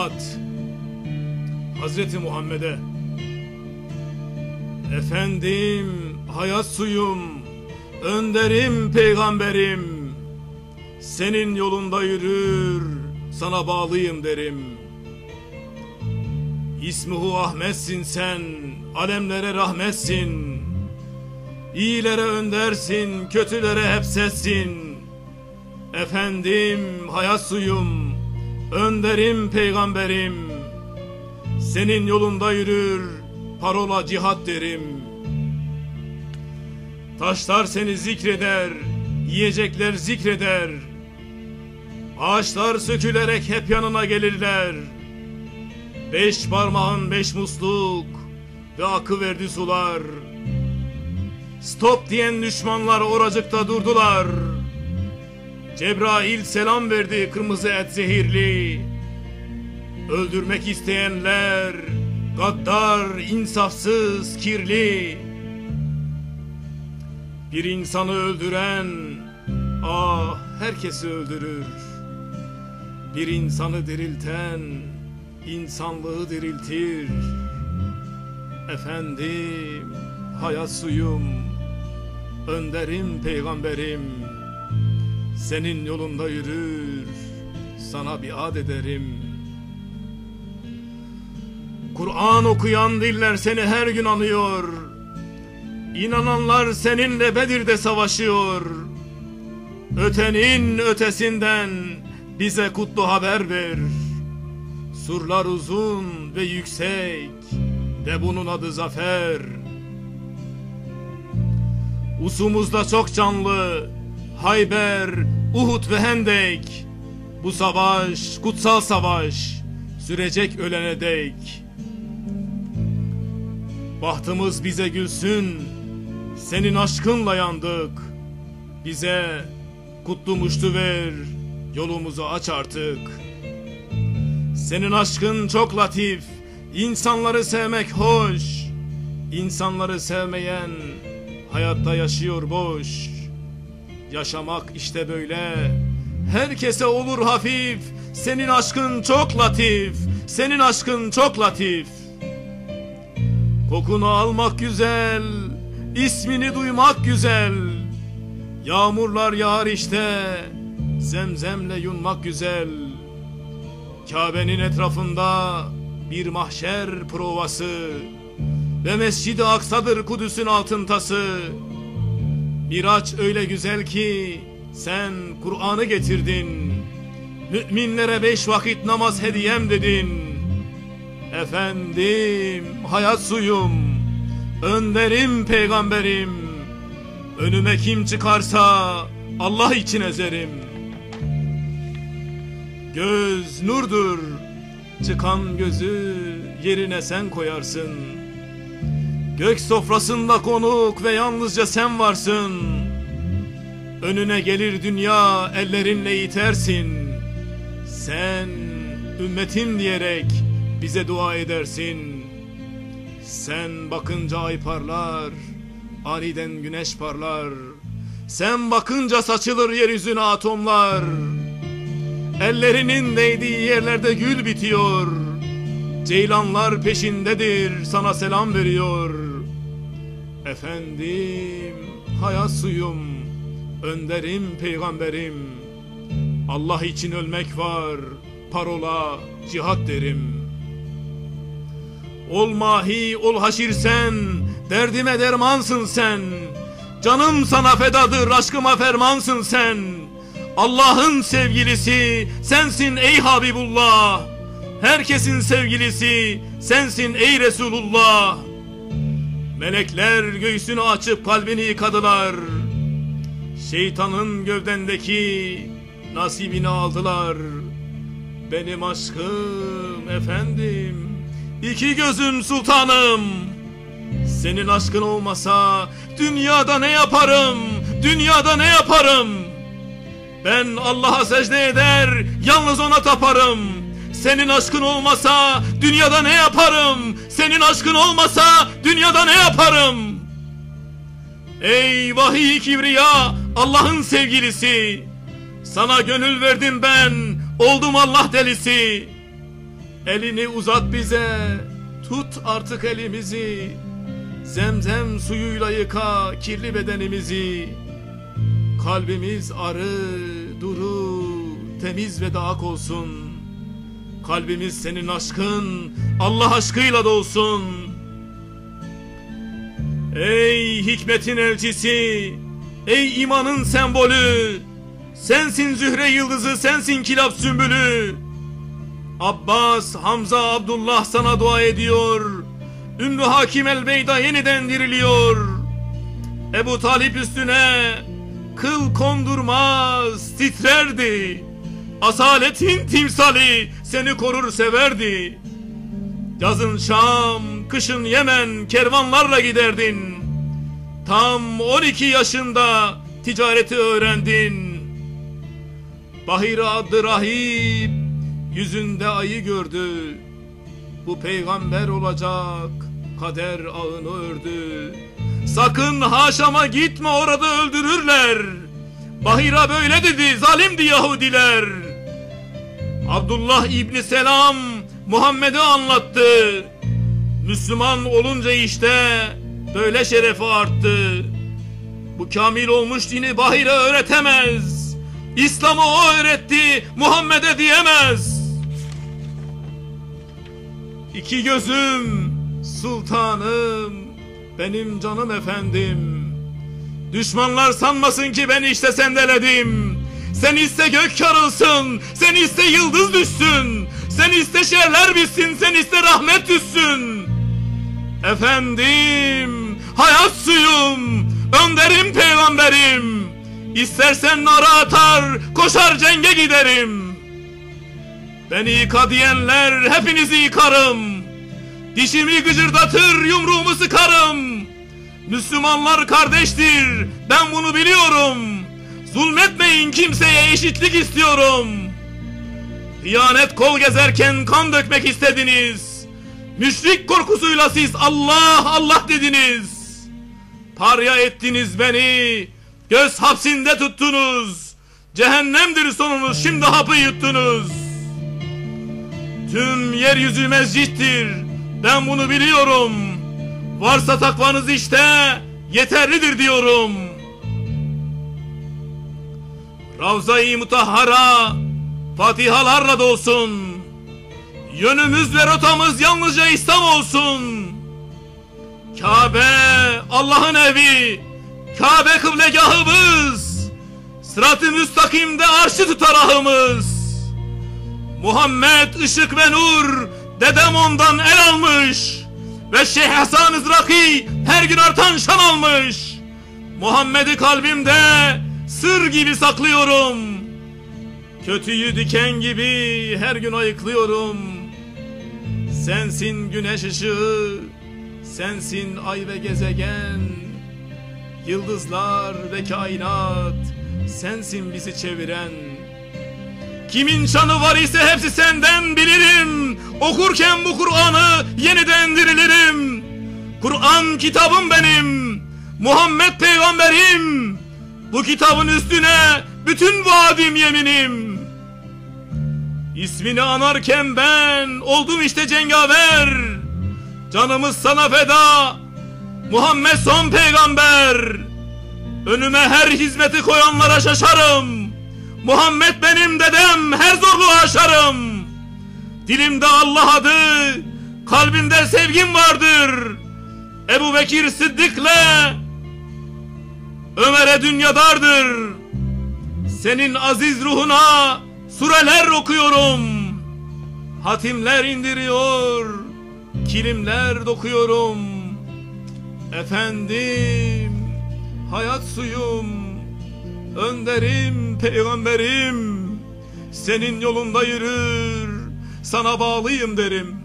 biat Hazreti Muhammed'e Efendim hayat suyum Önderim peygamberim. Senin yolunda yürür Sana bağlıyım derim. İsmuhu Ahmetsin sen Alemlere rahmetsin. İyilere öndersin Kötülere hep sessin. Efendim hayat suyum Önderim peygamberim. Senin yolunda yürür Parola cihat derim. Taşlar seni zikreder Yiyecekler zikreder. Ağaçlar sökülerek hep yanına gelirler. Beş parmağın beş musluk Ve akı verdi sular. Stop diyen düşmanlar oracıkta durdular Cebrail selam verdi kırmızı et zehirli. Öldürmek isteyenler Gaddar, insafsız, kirli. Bir insanı öldüren Ah herkesi öldürür. Bir insanı dirilten insanlığı diriltir. Efendim hayat suyum Önderim peygamberim Senin yolunda yürür Sana biat ederim. Kur'an okuyan diller seni her gün anıyor. İnananlar seninle Bedir'de savaşıyor. Ötenin ötesinden bize kutlu haber ver. Surlar uzun ve yüksek ve bunun adı zafer. Usumuzda çok canlı Hayber, Uhud ve Hendek. Bu savaş kutsal savaş. Sürecek ölene dek. Bahtımız bize gülsün. Senin aşkınla yandık. Bize kutlu muştu ver. Yolumuzu aç artık. Senin aşkın çok latif. İnsanları sevmek hoş. İnsanları sevmeyen Hayatta yaşıyor boş Yaşamak işte böyle. Herkese olur hafif. Senin aşkın çok latif. Senin aşkın çok latif. Kokunu almak güzel. İsmini duymak güzel. Yağmurlar yağar işte. Zemzemle yunmak güzel. Kabe'nin etrafında bir mahşer provası Ve Mescid-i Aksa'dır Kudüs'ün altın tası Miraç öyle güzel ki sen Kur'an'ı getirdin. Müminlere beş vakit namaz hediyem dedin. Efendim hayat suyum Önderim peygamberim. Önüme kim çıkarsa Allah için ezerim. Göz nurdur Çıkan gözü yerine sen koyarsın Gök sofrasında konuk ve yalnızca sen varsın. Önüne gelir dünya ellerinle itersin. Sen ümmetim diyerek bize dua edersin. Sen bakınca ay parlar Aniden güneş parlar. Sen bakınca saçılır yeryüzüne atomlar. Ellerinin değdiği yerlerde gül bitiyor. Ceylanlar peşindedir sana selam veriyor Efendim hayat suyum Önderim peygamberim. Allah için ölmek var Parola cihat derim. Ol mahi ol haşir sen Derdime dermansın sen. Canım sana fedadır aşkıma fermansın sen. Allah'ın sevgilisi sensin ey Habibullah. Herkesin sevgilisi sensin ey Resulullah Melekler göğsünü açıp kalbini yıkadılar. Şeytanın gövdendeki nasibini aldılar. Benim aşkım efendim iki gözün sultanım. Senin aşkın olmasa dünyada ne yaparım? Dünyada ne yaparım? Ben Allah'a secde eder yalnız ona taparım senin aşkın olmasa dünyada ne yaparım? Senin aşkın olmasa dünyada ne yaparım? Ey vahiy kibriya Allah'ın sevgilisi Sana gönül verdim ben Oldum Allah delisi Elini uzat bize, tut artık elimizi. Zemzem suyuyla yıka kirli bedenimizi. Kalbimiz arı, duru, temiz ve dağık olsun. Kalbimiz senin aşkın, Allah aşkıyla dolsun. Ey hikmetin elçisi, ey imanın sembolü, sensin zühre yıldızı, sensin kilap sümbülü. Abbas, Hamza, Abdullah sana dua ediyor. Ümmü Hakim el Beyda yeniden diriliyor. Ebu Talip üstüne kıl kondurmaz titrerdi. Asaletin timsali seni korur severdi. Yazın Şam, kışın Yemen kervanlarla giderdin. Tam 12 yaşında ticareti öğrendin. Bahire adlı rahip yüzünde ayı gördü. Bu peygamber olacak kader ağını ördü. Sakın Haşam'a gitme orada öldürürler. Bahira böyle dedi zalimdi Yahudiler. Abdullah İbni Selam Muhammed'i anlattı. Müslüman olunca işte böyle şerefi arttı. Bu kamil olmuş dini Bahire öğretemez. İslam'ı o öğretti Muhammed'e diyemez. İki gözüm sultanım benim canım efendim. Düşmanlar sanmasın ki ben işte sendeledim. Sen iste gök karılsın, sen iste yıldız düşsün. Sen iste şerler bitsin, sen iste rahmet düşsün. Efendim, hayat suyum, önderim peygamberim. İstersen nara atar, koşar cenge giderim. Beni yıka diyenler hepinizi yıkarım. Dişimi gıcırdatır, yumruğumu sıkarım. Müslümanlar kardeştir, ben bunu biliyorum. Zulmetmeyin kimseye eşitlik istiyorum. Hıyanet kol gezerken kan dökmek istediniz. Müşrik korkusuyla siz Allah Allah dediniz. Parya ettiniz beni. Göz hapsinde tuttunuz. Cehennemdir sonunuz şimdi hapı yuttunuz. Tüm yeryüzü mescittir. Ben bunu biliyorum. Varsa takvanız işte yeterlidir diyorum. Ravza-i Mutahhara Fatihalarla dolsun. Yönümüz ve rotamız yalnızca İslam olsun. Kabe Allah'ın evi. Kabe kıblegahımız. Sırat-ı müstakimde arşı tutar ahımız. Muhammed ışık ve nur. Dedem ondan el almış. Ve Şeyh Hasan Izraki her gün artan şan almış. Muhammed'i kalbimde sır gibi saklıyorum. Kötüyü diken gibi her gün ayıklıyorum. Sensin güneş ışığı, sensin ay ve gezegen. Yıldızlar ve kainat, sensin bizi çeviren. Kimin şanı var ise hepsi senden bilirim. Okurken bu Kur'an'ı yeniden dirilirim. Kur'an kitabım benim. Muhammed peygamberim. Bu kitabın üstüne bütün vaadim yeminim. İsmini anarken ben oldum işte cengaver. Canımız sana feda. Muhammed son peygamber. Önüme her hizmeti koyanlara şaşarım. Muhammed benim dedem her zorluğu aşarım. Dilimde Allah adı, kalbimde sevgim vardır. Ebu Bekir Sıddık'la Ömer'e dünyadardır. Senin aziz ruhuna sureler okuyorum. Hatimler indiriyor, kilimler dokuyorum. Efendim, hayat suyum, önderim, peygamberim. Senin yolunda yürür, sana bağlıyım derim.